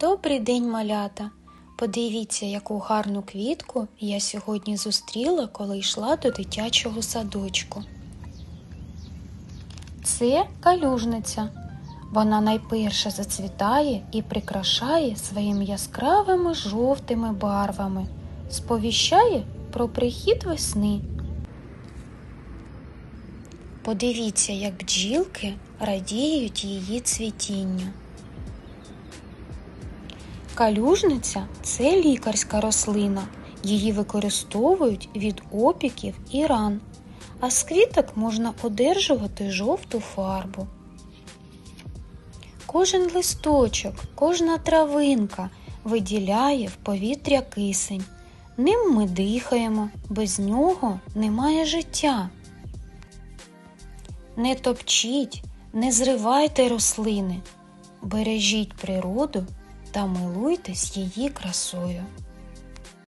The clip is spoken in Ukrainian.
Добрий день, малята! Подивіться, яку гарну квітку я сьогодні зустріла, коли йшла до дитячого садочку. Це калюжниця. Вона найперше зацвітає і прикрашає своїми яскравими жовтими барвами, сповіщає про прихід весни. Подивіться, як бджілки радіють її цвітінню. Калюжниця це лікарська рослина. Її використовують від опіків і ран, а з квіток можна одержувати жовту фарбу. Кожен листочок, кожна травинка виділяє в повітря кисень. Ним ми дихаємо, без нього немає життя. Не топчіть, не зривайте рослини, бережіть природу та милуйтесь її красою.